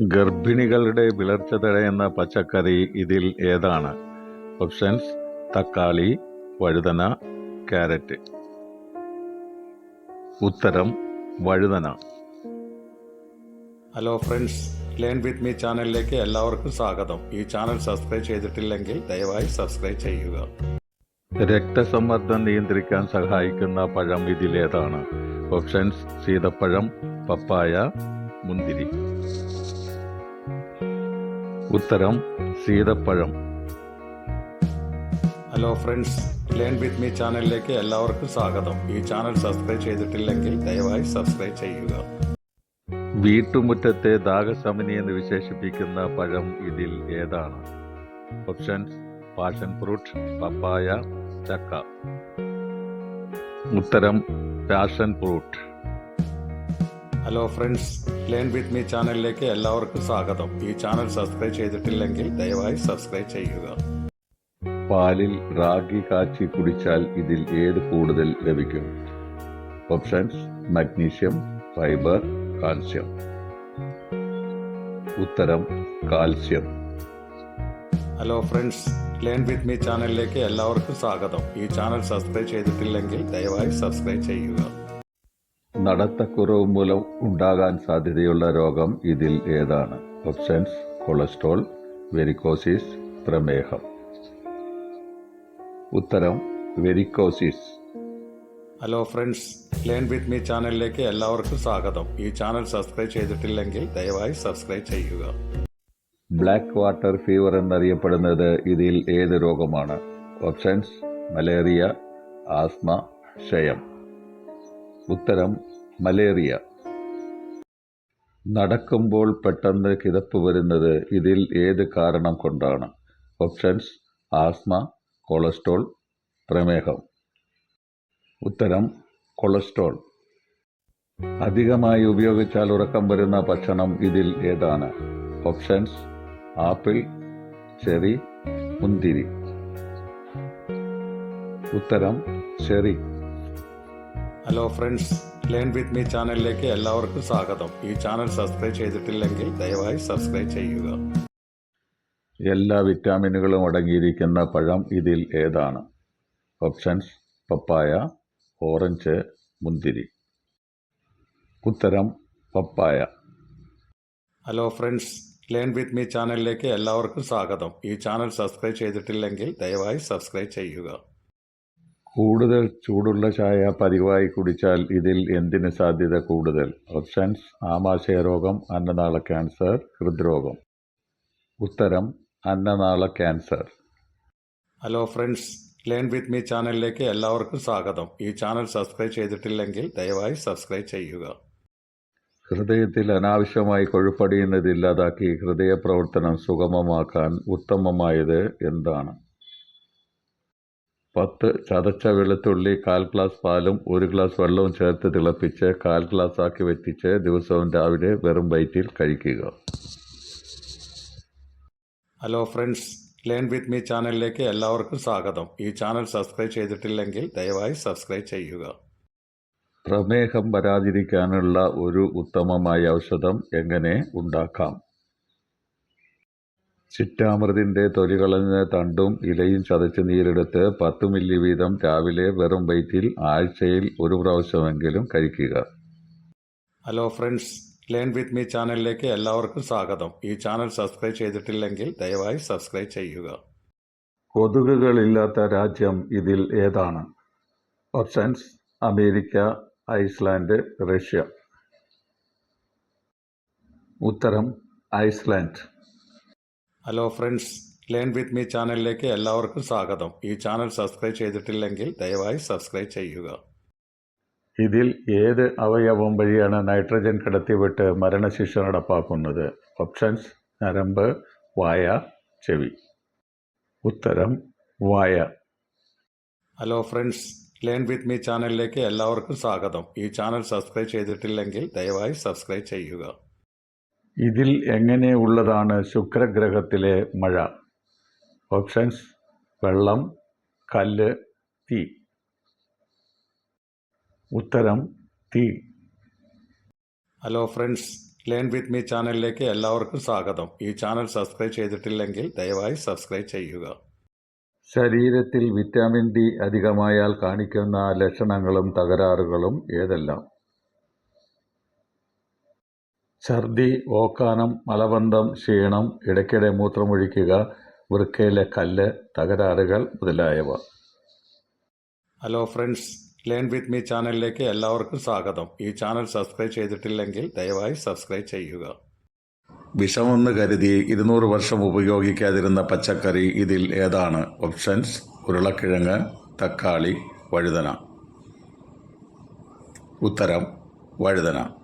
ഗർഭിണികളുടെ വിളർച്ച തടയുന്ന പച്ചക്കറി ഇതിൽ ഏതാണ്? ഓപ്ഷൻസ് തക്കാളി വഴുതന ക്യാരറ്റ്. ഉത്തരം വഴുതന. Hello friends learn with me ചാനലിലേക്ക് എല്ലാവർക്കും സ്വാഗതം. ഈ ചാനൽ സബ്സ്ക്രൈബ് ചെയ്തിട്ടില്ലെങ്കിൽ ദയവായി സബ്സ്ക്രൈബ് ചെയ്യുക. രക്തസമ്മർദ്ദം നിയന്ത്രിക്കാൻ സഹായിക്കുന്ന പഴം ഇതിലേതാണ്. ഓപ്ഷൻസ് സീതപ്പഴം പപ്പായ മുന്തിരി. ഉത്തരം സീതപ്പഴം. Hello friends learn with me ചാനലിലേക്ക് എല്ലാവർക്കും സ്വാഗതം. ഈ ചാനൽ സബ്സ്ക്രൈബ് ചെയ്തിട്ടില്ലെങ്കിൽ ദയവായി സബ്സ്ക്രൈബ് ചെയ്യുക. വീട്ടുമുറ്റത്തെ ദാഹശമനി എന്ന് വിശേഷിപ്പിക്കുന്ന പഴം ഇതിൽ ഏതാണ്? ഓപ്ഷൻസ് പാഷൻ ഫ്രൂട്ട് പപ്പായ ചക്ക. ഉത്തരം passion fruit hello friends learn with me ചാനലിലേക്ക് എല്ലാവർക്കും സ്വാഗതം. ഈ ചാനൽ സബ്സ്ക്രൈബ് ചെയ്തിട്ടില്ലെങ്കിൽ ദയവായി സബ്സ്ക്രൈബ് ചെയ്യുക. പാലിൽ റാഗി കാച്ചി കുടിച്ചാൽ ഇതിൽ ഏത് കൂടുതൽ ലഭിക്കും? ഓപ്ഷൻസ് മഗ്നീഷ്യം ഫൈബർ കാൽസ്യം ഉത്തരം calcium hello friends learn with me ചാനലിലേക്ക് എല്ലാവർക്കും സ്വാഗതം. ഈ ചാനൽ സബ്സ്ക്രൈബ് ചെയ്തിട്ടില്ലെങ്കിൽ ദയവായി സബ്സ്ക്രൈബ് ചെയ്യുക. നടത്തക്കുറവ് മൂലം ഉണ്ടാകാൻ സാധ്യതയുള്ള രോഗം ഇതിൽ ഏതാണ്? ഓപ്ഷൻസ് കൊളസ്ട്രോൾ വെരിക്കോസിസ് പ്രമേഹം. ഉത്തരം varicosis. Hello friends learn with me ചാനലിലേക്ക് എല്ലാവർക്കും സ്വാഗതം. ഈ ചാനൽ സബ്സ്ക്രൈബ് ചെയ്തിട്ടില്ലെങ്കിൽ ദയവായി സബ്സ്ക്രൈബ് ചെയ്യുക. ബ്ലാക്ക് വാട്ടർ ഫീവർ എന്നറിയപ്പെടുന്നത് ഇതിൽ ഏത് രോഗമാണ്? ഓപ്ഷൻസ് മലേറിയ ആസ്മ ക്ഷയം. ഉത്തരം മലേറിയ. നടക്കുമ്പോൾ പെട്ടെന്ന് കിതപ്പ് വരുന്നത് ഇതിൽ ഏത് കാരണം കൊണ്ടാണ്? ഓപ്ഷൻസ് ആസ്മ കൊളസ്ട്രോൾ പ്രമേഹം. ഉത്തരം കൊളസ്ട്രോൾ. അധികമായി ഉപയോഗിച്ചാൽ ഉറക്കം വരുന്ന ഭക്ഷണം ഇതിൽ ഏതാണ്? ഓപ്ഷൻസ് ആപ്പിൾ ചെറി മുന്തിരി. ഉത്തരം cherry. Hello friends learn with me ചാനലിലേക്ക് എല്ലാവർക്കും സ്വാഗതം. ഈ ചാനൽ സബ്സ്ക്രൈബ് ചെയ്തിട്ടില്ലെങ്കിൽ ദയവായി സബ്സ്ക്രൈബ് ചെയ്യുക. എല്ലാ വിറ്റാമിനുകളും അടങ്ങിയിരിക്കുന്ന പഴം ഇതിൽ ഏതാണ്? ഓപ്ഷൻസ് പപ്പായ ഓറഞ്ച് മുന്തിരി. ഉത്തരം പപ്പായ hello friends learn with me ചാനലിലേക്ക് എല്ലാവർക്കും സ്വാഗതം. ഈ ചാനൽ സബ്സ്ക്രൈബ് ചെയ്തിട്ടില്ലെങ്കിൽ ദയവായി സബ്സ്ക്രൈബ് ചെയ്യുക. കൂടുതൽ ചൂടുള്ള ചായ പതിവായി കുടിച്ചാൽ ഇതിൽ എന്തിന് സാധ്യത കൂടുതൽ? ഓപ്ഷൻസ് ആമാശയ രോഗം അന്നനാള ക്യാൻസർ ഹൃദ്രോഗം. ഉത്തരം അന്നനാള cancer hello friends learn with me ചാനലിലേക്ക് എല്ലാവർക്കും സ്വാഗതം. ഈ ചാനൽ സബ്സ്ക്രൈബ് ചെയ്തിട്ടില്ലെങ്കിൽ ദയവായി സബ്സ്ക്രൈബ് ചെയ്യുക. ഹൃദയത്തിൽ അനാവശ്യമായി കൊഴുപ്പടിയുന്നത് ഇല്ലാതാക്കി ഹൃദയ പ്രവർത്തനം സുഗമമാക്കാൻ ഉത്തമമായത് എന്താണ്? പത്ത് ചതച്ച വെളുത്തുള്ളി കാൽ ഗ്ലാസ് പാലും ഒരു ഗ്ലാസ് വെള്ളവും ചേർത്ത് തിളപ്പിച്ച് കാൽ ഗ്ലാസ് ആക്കി വെറ്റിച്ച് ദിവസവും രാവിലെ വെറും വയറ്റിൽ കഴിക്കുക. Hello friends learn with me ചാനലിലേക്ക് എല്ലാവർക്കും സ്വാഗതം. ഈ ചാനൽ സബ്സ്ക്രൈബ് ചെയ്തിട്ടില്ലെങ്കിൽ ദയവായി സബ്സ്ക്രൈബ് ചെയ്യുക. പ്രമേഹം വരാതിരിക്കാനുള്ള ഒരു ഉത്തമമായ ഔഷധം എങ്ങനെ ഉണ്ടാക്കാം? ചിറ്റാമൃതിന്റെ തൊലി കളഞ്ഞ തണ്ടും ഇലയും ചതച്ച് നീരെടുത്ത് പത്ത് മില്ലി വീതം രാവിലെ വെറും വയറ്റിൽ ആഴ്ചയിൽ ഒരു പ്രാവശ്യമെങ്കിലും കഴിക്കുക. Hello friends learn with me ചാനലിലേക്ക് എല്ലാവർക്കും സ്വാഗതം. ഈ ചാനൽ സബ്സ്ക്രൈബ് ചെയ്തിട്ടില്ലെങ്കിൽ ദയവായി സബ്സ്ക്രൈബ് ചെയ്യുക. കൊതുകുകളില്ലാത്ത രാജ്യം ഇതിൽ ഏതാണ്? Options America Iceland Russia. ഉത്തരം Iceland. Hello friends learn with me ചാനലിലേക്ക് എല്ലാവർക്കും സ്വാഗതം. ഈ ചാനൽ സബ്സ്ക്രൈബ് ചെയ്തിട്ടില്ലെങ്കിൽ ദയവായി സബ്സ്ക്രൈബ് ചെയ്യുക. ഇതിൽ ഏത് അവയവം വഴിയാണ് നൈട്രജൻ കടത്തിവിട്ട് മരണശിക്ഷ നടപ്പാക്കുന്നത്? ഓപ്ഷൻസ് നരമ്പ് വായ ചെവി. ഉത്തരം വായ. Hello friends learn with me ചാനലിലേക്ക് എല്ലാവർക്കും സ്വാഗതം. ഈ ചാനൽ സബ്സ്ക്രൈബ് ചെയ്തിട്ടില്ലെങ്കിൽ ദയവായി സബ്സ്ക്രൈബ് ചെയ്യുക. ഇതിൽ എങ്ങനെ ഉള്ളതാണ് ശുക്രഗ്രഹത്തിലെ മഴ? ഓപ്ഷൻസ് വെള്ളം കല്ല് തീ. ഉത്തരം തീ. Hello friends learn with me ചാനലിലേക്ക് എല്ലാവർക്കും സ്വാഗതം. ഈ ചാനൽ സബ്സ്ക്രൈബ് ചെയ്തിട്ടില്ലെങ്കിൽ ദയവായി സബ്സ്ക്രൈബ് ചെയ്യുക. ശരീരത്തിൽ വിറ്റാമിൻ ഡി അധികമായാൽ കാണിക്കുന്ന ലക്ഷണങ്ങളും തകരാറുകളും ഏതെല്ലാം? ഛർദി ഓക്കാനം മലബന്ധം ക്ഷീണം ഇടയ്ക്കിടെ മൂത്രമൊഴിക്കുക വൃക്കയിലെ കല്ല് തകരാറുകൾ മുതലായവ. Hello friends learn with me ചാനലിലേക്ക് എല്ലാവർക്കും സ്വാഗതം. ഈ ചാനൽ സബ്സ്ക്രൈബ് ചെയ്തിട്ടില്ലെങ്കിൽ ദയവായി സബ്സ്ക്രൈബ് ചെയ്യുക. വിഷമെന്ന് കരുതി ഇരുന്നൂറ് വർഷം ഉപയോഗിക്കാതിരുന്ന പച്ചക്കറി ഇതിൽ ഏതാണ്? ഓപ്ഷൻസ് ഉരുളക്കിഴങ്ങ് തക്കാളി വഴുതന. ഉത്തരം വഴുതന.